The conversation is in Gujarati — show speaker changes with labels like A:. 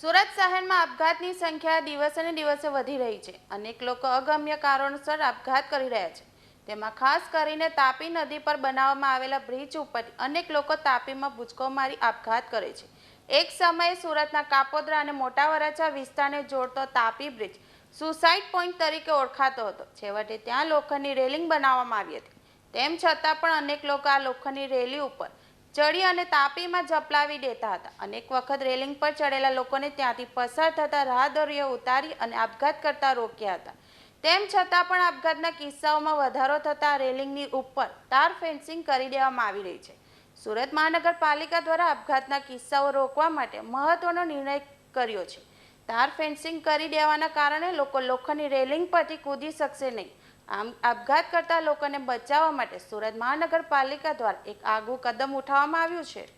A: સુરત શહેરમાં આપઘાતની સંખ્યા દિવસે ને દિવસે વધી રહી છે. અનેક લોકો અગમ્ય કારણોસર આપઘાત કરી રહ્યા છે. તેમાં ખાસ કરીને તાપી નદી પર બનાવવામાં આવેલા બ્રિજ ઉપર અનેક લોકો તાપીમાં ભૂચકો મારી આપઘાત કરે છે. એક સમયે સુરતના કાપોદ્રા અને મોટા વરાછા વિસ્તારને જોડતો તાપી બ્રિજ સુસાઇડ પોઈન્ટ તરીકે ઓળખાતો હતો. છેવટે ત્યાં લોખંડની રેલિંગ બનાવવામાં આવી હતી. તેમ છતાં પણ અનેક લોકો આ લોખંડની રેલી ઉપર ચડી અને તાપીમાં ઝપલાવી દેતા હતા. અનેક વખત રેલિંગ પર ચડેલા લોકોને ત્યાંથી પસાર થતા રાહદરીઓ ઉતારી અને આપઘાત કરતા રોક્યા હતા. તેમ છતાં પણ આપઘાતના કિસ્સાઓમાં વધારો થતા રેલિંગની ઉપર તાર ફેન્સિંગ કરી દેવામાં આવી રહી છે. સુરત મહાનગરપાલિકા દ્વારા આપઘાતના કિસ્સાઓ રોકવા માટે મહત્વનો નિર્ણય કર્યો છે. તાર ફેન્સિંગ કરી દેવાના કારણે લોકો લોખંડની રેલિંગ પરથી કૂદી શકશે નહીં. આમ આપઘાત કરતા લોકોને બચાવવા માટે સુરત મહાનગરપાલિકા દ્વારા એક આગવું કદમ ઉઠાવવામાં આવ્યું છે.